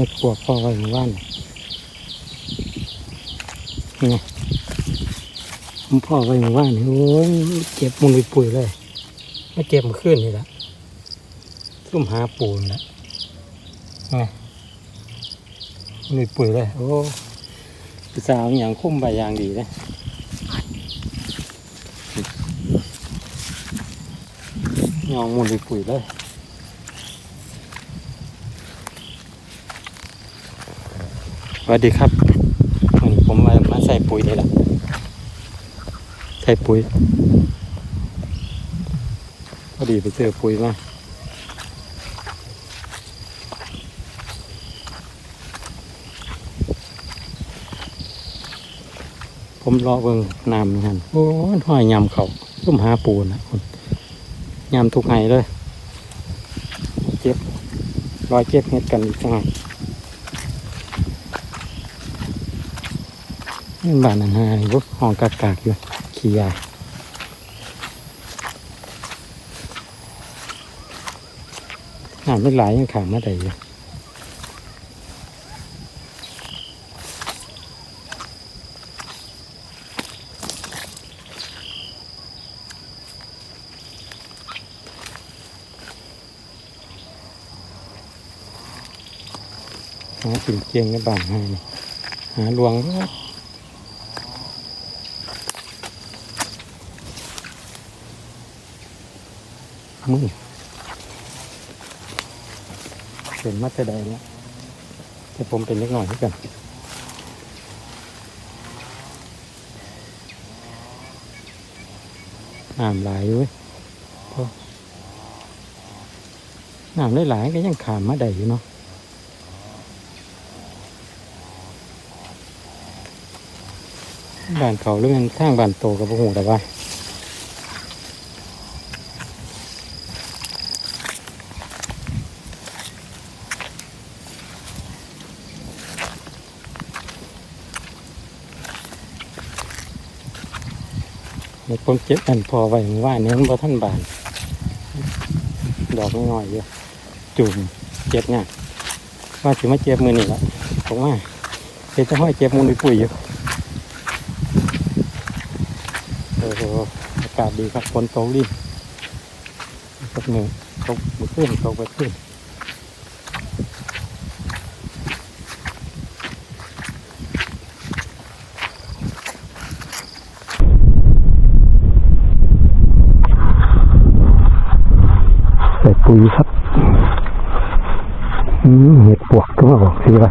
ห็ดปวกพ่อไว้หมู่บ้านนี่ไงผมพ่อไว้หมู่บ้านโอ้ยเก็บมันไปปุ๋ยเลยไมาเก็บมันขึ้นนี่ละซุ่มหาปูนละไงมันไปปุ๋ยเลย โอ้พี่สาวอย่างคุ้มใบยางดีนะยองมุนไปปุ๋ยเลย วัสดีครับวันนี้ผมมามาใส่ปุ๋ยนี่แหละใส่ปุ๋ยพอดีไปเจอปุ๋ยมาผมรอเบิ่งน้ำนี่ฮันโอ้ยห้อยยำเขาต้มหาปูนะคนยำทุกไห้เลยเจ็บรอยเจ็บเห็ดกันอีกจังไง บ้านนั้นฮะพวกห้องกากากๆอยู่ขี้ยาน้ำไม่หลายยังขามมาได้อยู่หาสิ่งเกียงในบ้านให้นี่หลวงก็ มือเป็นมาแต่ใดแล้วแต่ผมเป็นเล็กหน่อยที่กันน้ำหลายอยู่เว้ยพอน้ำหลายๆก็ยังขามมาได้อยู่เนาะบ้านเขาหรือมันทางบ้านโตกับพวกหูแต่ว่า เดี๋ยวผมเก็บอันพอไว้ว่านนี้มันบ่ท่านบาน ดอกน้อยๆอยู่จุ่มเก็บเนี่ยว่าสิมาเก็บมือนี่ละผมว่าเดี๋ยวจะห้อยเก็บมูลปุ๋ยอยู่โอ้โหอากาศดีครับฝนตกดิสักหนึ่งตกมือขึ้นตกไปขึ้น ใส่ปุ๋ยครับเห็ดปวกก็มาบอกสิว่า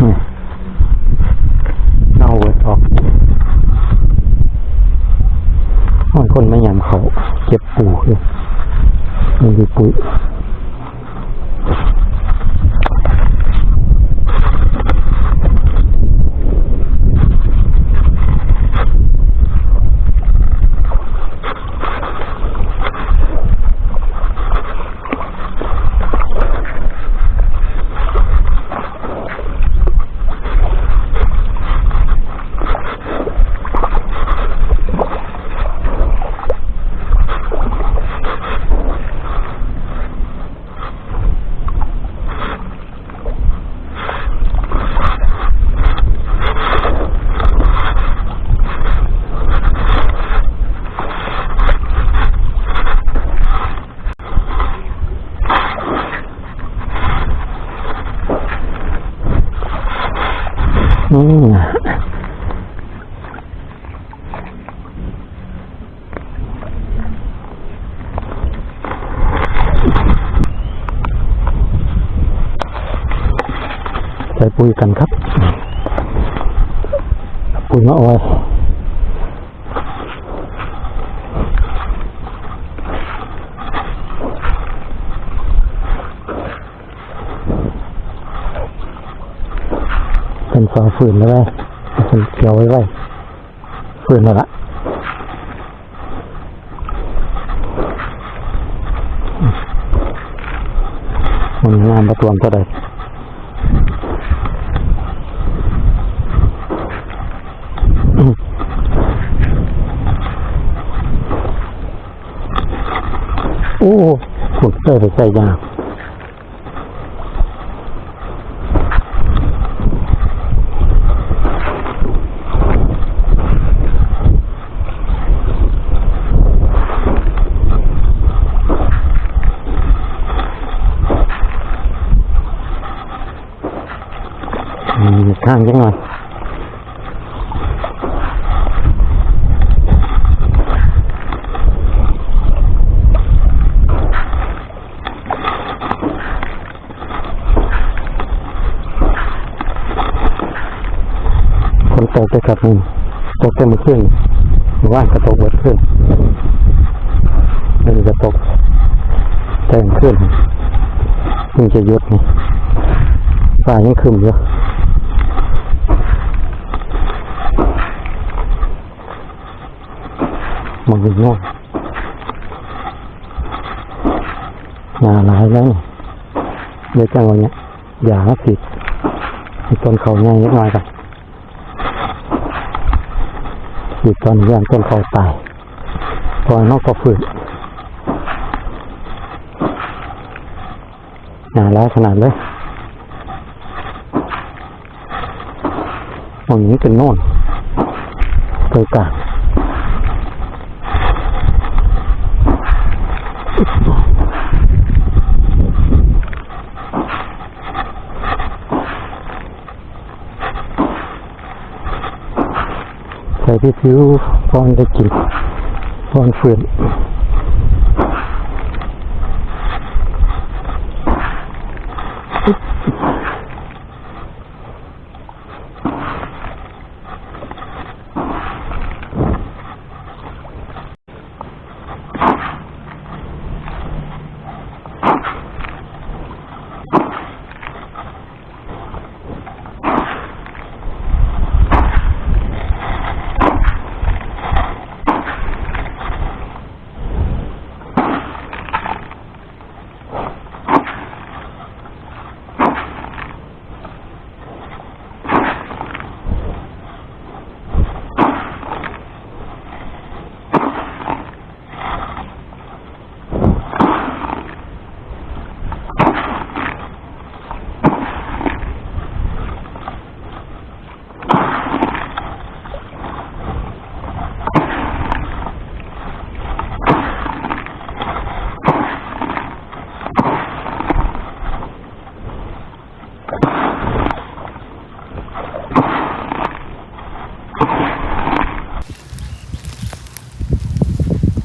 นี่เอาเวิร์ดออกบางคนไม่ยำเขาเก็บปูคือนี่คือปุ๋ย กันครับปุ๋ยมะออยเป็นฟอฝืนแล้วไว้เป็นเกี่ยวไว้ไว้ฝืนแล้วละมันงานประตวงก็ได้ 哦我在不在家嗯你看见了 ตกเลยครับนี่ตกเต็มมือขึ้นว่านก็ตกเบิดขึ้นนี้ก็ตกแต่งขึ้นมันจะยุดนี่ฟ้ายังครึมอยู่มองอีกโน่นาหลายแล้วนี่เดี๋ยวจังวันเนี้ยอย่าผิดให้ต้นเขาง่ายนิดหน่อยกัน ผิดตอนนี้ย่างต้นเขาตายปล่อยนองก็ฝืนงาแล้วขนาดเลยมองนี้เป็นโน่นตัวกลาง ใส่ที่ผิวพอนได้กินพอนฝืน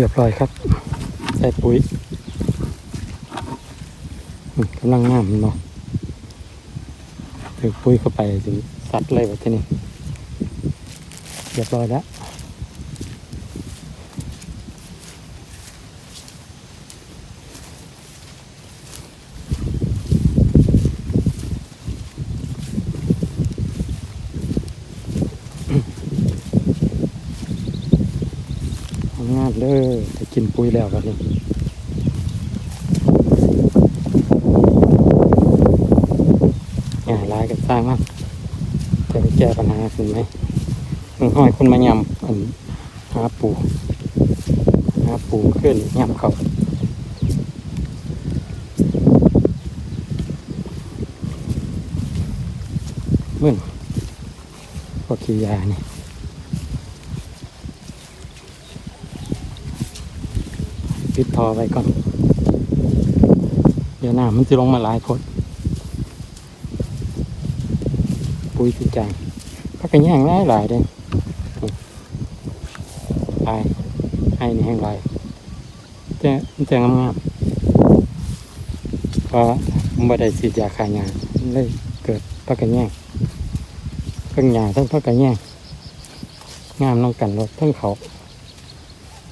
เรียบร้อยครับใส่ปุ๋ยกำลังงามเนาะถือปุ๋ยเข้าไปถึงสัตว์เลยแบบที่นี่เรียบร้อยแล้ว งานเลยจะกินปุ๋ยแล้วกันนี้งาลายกันสร้างมากจะได้แก้ปัญหาขึ้นไหมมึงห้อยคนมายำอันหาปูหาปูขึ้นยำเขามึนพวกขี้ยานี่ ปิดทอไว้ก่อน เดี๋ยวน้ำมันจะลงมาหลายคนปุ๋ยจริงจังพักกันย่างหลายหลายเด้นี่ลายให้นี่แห้งลายจะมันจะงามๆเพราะมันไม่ได้ฉีดยาขายามันเลยเกิดพักกันย่างทั้งหญ้าทั้งพักกันย่างงามน้องกันรถทั้งเขา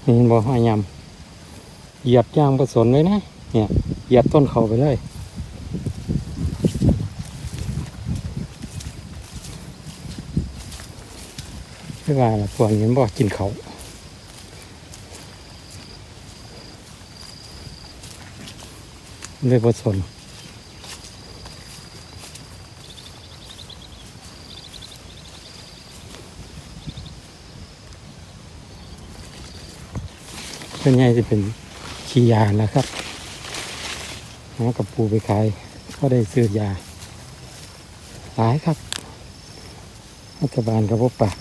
นี่เห็นบ่ห้อยยำ เหยียบยางผสมเลยนะ เนี่ยเหยียบต้นเขาไปเลยไม่ว่าละพวกนี้บอกกินเขาเลยผสมส่วนใหญ่จะเป็น ขี้ยานะครับหากับปูไปขาย ก็ได้ซื้อยา หลายครับรัฐบาลกับพวกปาก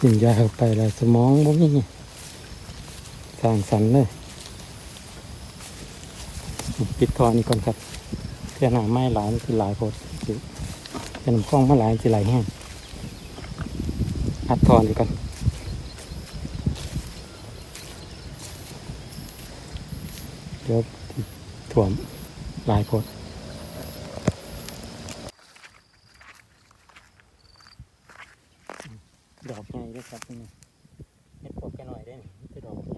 กินยาเข้าไปแล้วสมองบ่มีสร้างสรรค์เลยปิดทอนี่ก่อนครับเพื่อหนาไม้หลายมันสิหลายโพดสิเป็นน้ำคล้องมาหลายมันสิไหลแห้งอัดทอนดีก่อน เดี๋ยวถ่วมลายพดดอกไงด้วยครับนี่เห็ดพวกแค่หน่อยได้นี่คือดอก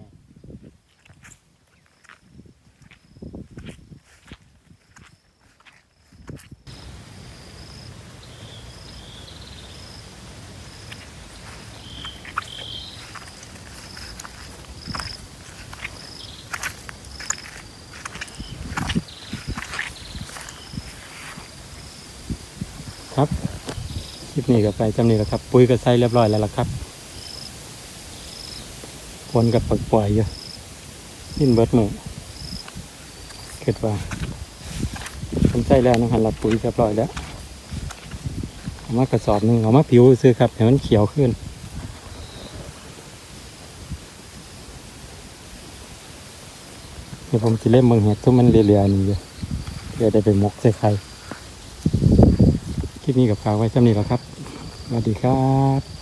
ครับคลิปนี้ก็ไปจำนี้แล้วครับ ปุ๋ยก็ใส่เรียบร้อยแล้วล่ะครับฝนกับปล่อยปล่อยอยู่ยินเบิดมือเกิดว่าผมใส่แล้วนะครับรับปุ๋ยเรียบร้อยแล้วเอามากระสอบหนึ่งเอามาผิวซื้อครับให้มันเขียวขึ้นเดี๋ยวผมจะเล่มมืองเห็ดทุกมันเรียๆนี่เดี๋ยวได้ไปมกใส่ไข่ คลิปนี้กับฝากไว้สำนี้แล้วครับ สวัสดีครับ